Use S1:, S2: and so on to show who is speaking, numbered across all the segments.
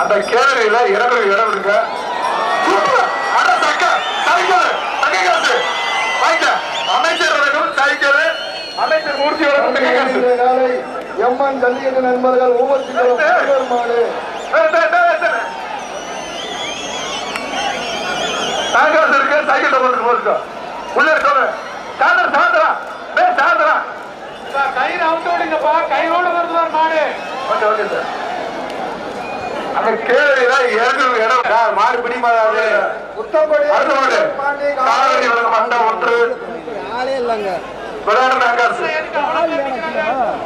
S1: அந்த கேள்வியில இறங்குற இடம் இருக்கு. அமைச்சர் அமைச்சர் மூர்த்தி வழங்கும் தங்க காசு.
S2: இன்றைய காலை எம்என் ஜல்லிக்கட்டு நண்பர்கள் ஊவத்திகளும் புலியூர் மாடு
S1: ஏய், டேய், டேய், டேய். தங்க காசு இருக்கு சைக்கிள் போட்டு போட்டுக்கோ உள்ள இருக்கவங்க சாயந்தரம் சாயந்தரம் டேய் சாயந்தரம்
S3: கயிறு அவுத்து விடுங்கப்பா கையோட வருது பாரு மாடு
S1: ஓகே ஓகே சார் அந்த கேள்வியில இறங்குற இடம் சார், மாடு பிடிமாதாது
S2: புத்தம்படி
S1: அடுத்த மாடு
S2: பாண்டி
S1: காவிரி வழங்கும் மண்டை ஒன்று
S2: ஆளே இல்லைங்க
S1: விளையாடு நங்காசு
S3: எதுக்கு அவ்வளவு நினைக்கிறாங்க
S1: புடி புடி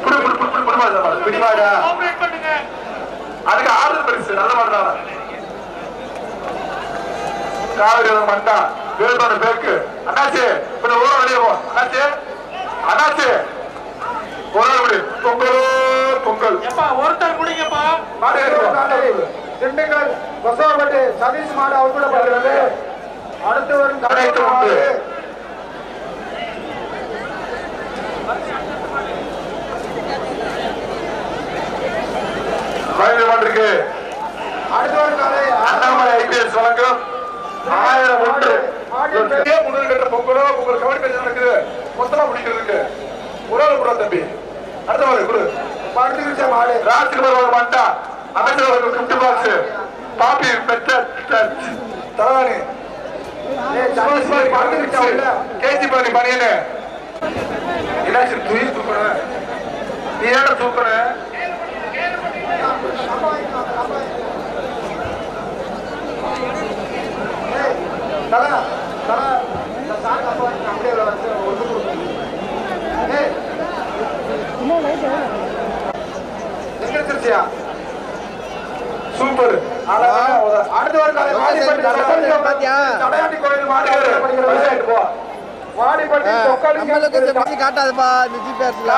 S1: புடி புடி புடிமாதா மாடு பிடிமாடா அதுக்கு ஆறுதல் பரிசு நல்ல மாடு தான் காவிரி மண்டா. வேறுபாடு பேருக்கு அண்ணாச்சி கொஞ்சம் ஊரம் வெளியே போ. அண்ணாச்சி அண்ணாச்சி. ஒரு பொங்கலோ பொங்கல்.
S3: ஒருத்தர் குடிங்கப்பா.
S2: திண்டுக்கல் கொசவப்பட்டி சதீஷ் மாடு அவுத்துடப்படுகிறது அடுத்து வரும்
S1: மாட்டிருக்கு
S2: அடுத்து வரும் காலை.
S1: அண்ணாமலை ஐபிஎஸ் வழங்கும் ஆயிரம் ஒன்று. முன்னூறு கட்ட பொங்கலோ உங்கள் பேச்சு நடக்குது. மொத்தமா பிடிக்கிறதுக்கு ஒரு ஆள் கூட தம்பி. அடுத்த மாதிரி குரு
S2: படுத்துக்கிச்ச மாடு
S1: ராஜ்குமார் ஒரு அமைச்சர் அவர்கள் கிஃப்ட் பாக்ஸ் பாப்பி பெற்ற தலவாணி
S2: ஏய்,
S1: கேஜி பண்ணி பணியனு. என்னாச்சு துயி தூக்குற. நீ ஏட தூக்குற?
S2: ஏய், தல, அப்படியே வாடிப்பட்டி
S4: நம்மளுக்கு இந்த
S2: தொக்காளி
S4: பத்தி காட்டாதுப்பா இந்த ஜிபிஎஸ்ல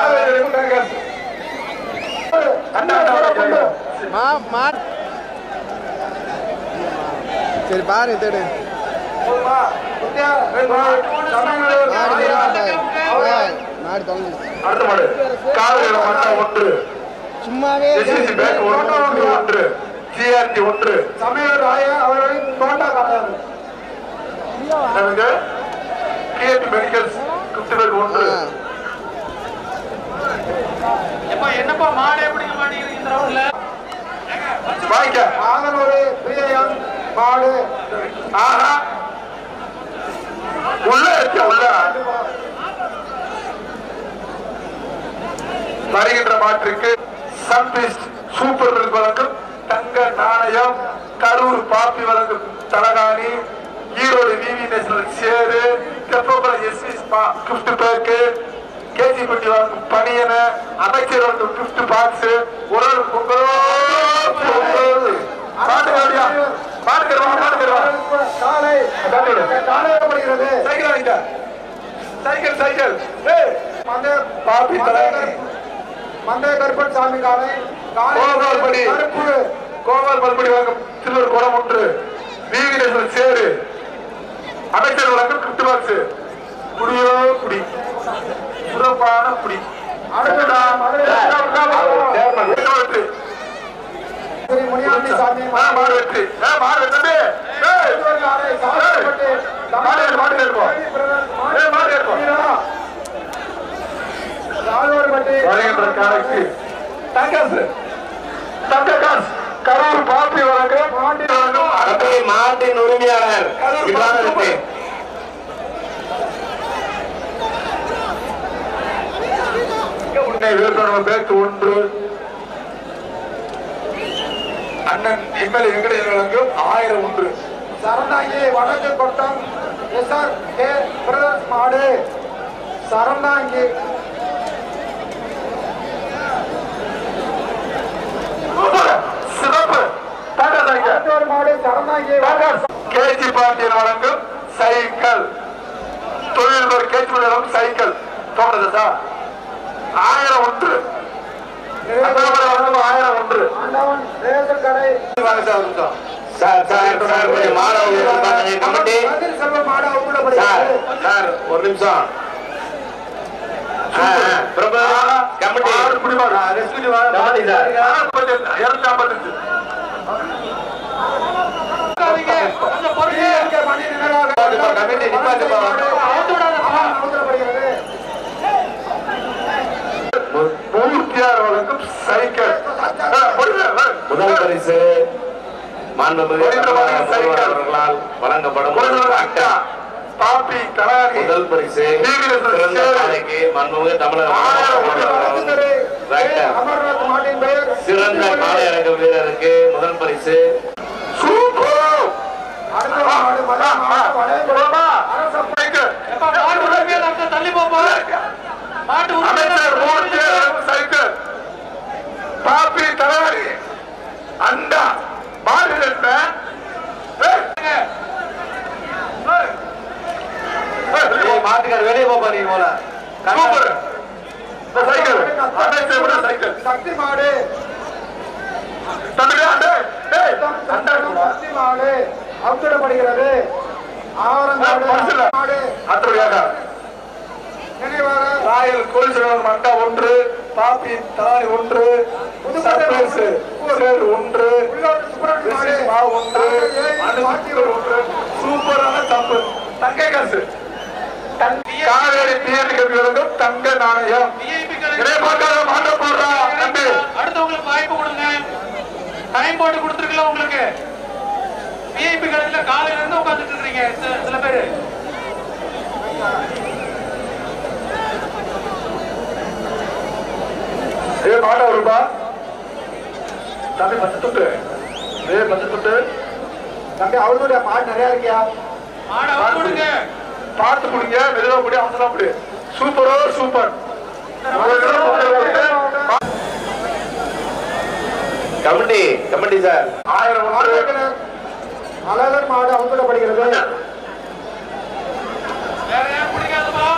S4: சரி பாரு தேடு.
S2: மாடு.
S4: தொலைஞ்சிச்சு
S1: அடுத்த மாடு. ஒன்று.
S4: சும்மாவே
S1: ஒன்று. ஜிஆர்டி ஒன்று.
S2: சமையல் ராய அவர்களின் தோட்டா
S1: கிஎபி மெடிக்கல்ஸ் பேங்க் ஒன்று.
S3: எப்பா என்னப்பா மாடே பிடிக்க ரவுண்ட்ல
S1: வாங்கிக்க
S2: ஆகனூர் பிரியன் மாடு
S1: ஆஹா. உள்ள இருக்க உள்ள. வருகின்ற மாற்றுக்கு சன்பீஸ்ட் சூப்பர் மில்க் வழங்கும் தங்க நாணயம் கரூர் பாப்பி வழங்கும் தலகாணி ஈரோடு விவி நேஷனல் சேரு Teppakulam SV gift pack KG குட்டி வழங்கும் பனியன அமைச்சர் வழங்கும் கிஃப்ட் பாக்ஸ் ஒரு ஆள் பொங்கலோ பொங்கல். பாட்டு கேட்டியா பாட்டு கேடுவா பாட்டு கேடுவா
S2: காலை காலை
S1: சைக்கிள் வாங்கிட்ட? Cycle cycle. பாப்பி தலைவணி
S2: மந்தைய கருப்பன் சாமி காலை காலை
S1: கோபால் பல்படி வழங்கும் திருவர் குடம் ஒன்று. வீரேஸ்வரர் சேரு அமைச்சர் வழங்கும் பாக்ஸ் குடியோ குடி. சிறப்பான குடி.
S2: முனியாண்டி சாமி.
S1: மாடு வெற்றி. மாடு வெற்றி ஏய்,
S2: காலை சாப்பிட்டு
S1: மாடு வருகின்ற காலைக்கு தங்காசு தங்ககாசு கரூர் பாப்பி வழங்கும்.
S5: தம்பி மாட்டின் உரிமையாளர்.
S1: உன்னை விழுப்புரம் பேக்கு ஒன்று. அண்ணன் எம்எல்ஏ வெங்கடேசன் வழங்கும் ஆயிரம் ஒன்று.
S2: சரணாங்கி வடக்கு கொட்டம் எஸ்ஆர் கே பிரதர்ஸ் மாடு. சரணாங்கி
S1: சூப்பர். சிறப்பு டாடா சைக்கிள்
S2: அடுத்த மாடு சரணாங்கி
S1: கேஜி பாண்டியன் வழங்கும் சைக்கிள் தொழில்நுட்ப கேஜி வழங்கும் சைக்கிள் தோணுது சார் ஆயிரம் ஒன்று ஆயிரம் ஒன்று சார்.
S5: சார் சார் மாணவர்கள் சார் சார் ஒரு நிமிஷம் பிரபு கமிட்டி. கமிட்டி சார்
S1: இருநூத்தி ஐம்பத்தஞ்சு சைக்கிள்.
S5: முதல் பரிசு மாண்புமிகு தமிழக முதல்வர் அவர்களால் வழங்கப்படும் முதல் பரிசு சிறந்த காலைக்கு மாண்புமிகு தமிழக சிறந்த காலை இறங்கு வீரருக்கு முதல் பரிசு
S1: சூப்பர்
S2: அடுத்த மாடு மதுரை மாவட்டம் வளையங்குளம் அரச
S1: சைக்கிள்
S3: எப்பா, மாட்டு உரிமையாளர் அங்க தள்ளி போப்பா. மாட்டு
S1: அமைச்சர்
S3: உரிமையாளர்
S1: மூர்த்தியார் வழங்கும் சைக்கிள் என்ன ஏய், ஏய். ஏய்,
S5: மாட்டுக்கார் வெளியே போப்பா நீ போல.
S1: சைக்கிள். சைக்கிள்.
S2: சக்தி மாடு.
S1: அத்துறையாக
S2: நினைவாக.
S1: ராயல் கோல்சனர் மண்டா ஒன்று. பாப்பி தாய் ஒன்று சர்ப்ரைஸ் சேர் ஒன்று மா ஒன்று ஒன்று. சூப்பரான தப்பு. தங்க காசு. காவேரி கல்விகளுக்கும் தங்க நாணயம். மாட்ட போடுறா.
S3: அடுத்தவங்களுக்கு வாய்ப்பு கொடுங்க. டைம் போட்டு கொடுத்துருக்கல உங்களுக்கு. விஐபி கடையில காலையில இருந்து உட்கார்ந்துட்டு இருக்கீங்க சில- சில பேரு
S1: ஏ வருப்பா தம்பி பத்து துட்டு. ஏ பத்து துட்டு.
S2: தம்பி அவளுடைய மாடு நிறைய இருக்கியா?
S3: மாடை
S1: பார்த்து. குடிங்க. மெதுவா குடி அவசரம் குடி சூப்பரோ சூப்பர்.
S5: Committee committee sir.
S1: ஆயிரம்
S2: அழகர் மாடு அவுத்திடப்படுகிறது
S3: வேற யாரும் பிடிக்காதுப்பா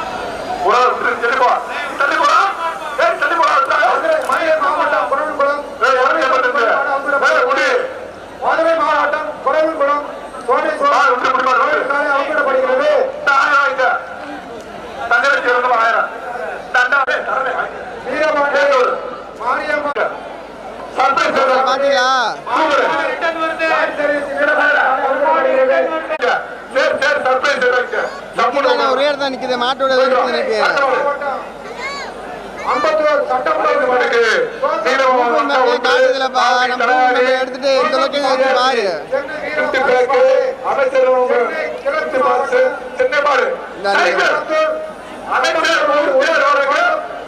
S4: கூகுள் மேப்லயே காட்டுதுலப்பா நம்ம கூகுள் மேப்ல எடுத்துட்டு இந்த லொக்கேஷன் பாரு
S1: அமைச்சர்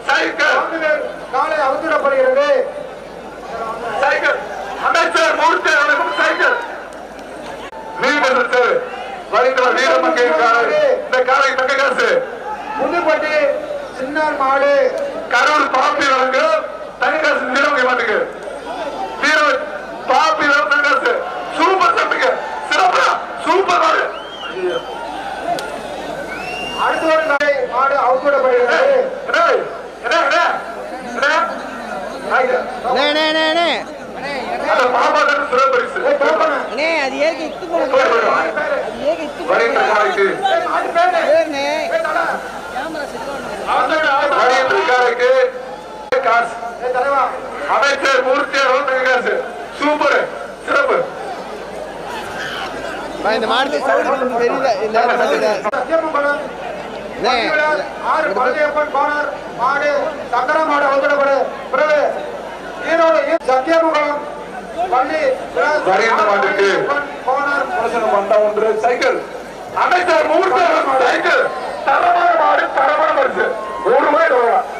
S1: சைக்கிள்
S2: காலை
S1: சைக்கிள் அமைச்சர் மூர்த்தி அவர்களுக்கும் சைக்கிள் சார் வருகிற வீரமங்கை இந்த காலை தங்க காசு.
S2: புதுப்பட்டி சின்னார் மாடு.
S1: கரூர் பாப்பி வழங்கு தங்க காசு வீரமங்கை மாட்டுக்கு. வீர பாப்பி தங்க காசு. சூப்பர் தம்பிங்க சிறப்பு சூப்பர் மாடு.
S2: அடுத்த ஒரு காலை மாடு அவுத்திடப்படுகிறது
S1: ஏய், என்ன என்ன என்ன. அமைச்சர் காசு. சூப்பர். சிறப்பு.
S4: பா, இந்த மாடு சவுண்ட் தெரியல. இந்த
S2: ஆறு பழனியப்பன் கோணர் மாடு சங்கர மாடு அவுத்திடப்படு பிறகு ஈரோடு ஈ- வருகின்ற ஆண்டுக்கு மண்டம்
S1: ஒன்று சைக்கிள்.
S2: அமைச்சர் மூர்த்த
S1: சைக்கிள். தரமான மாடு தரமான பரிசு. ஒரு ரூபாய்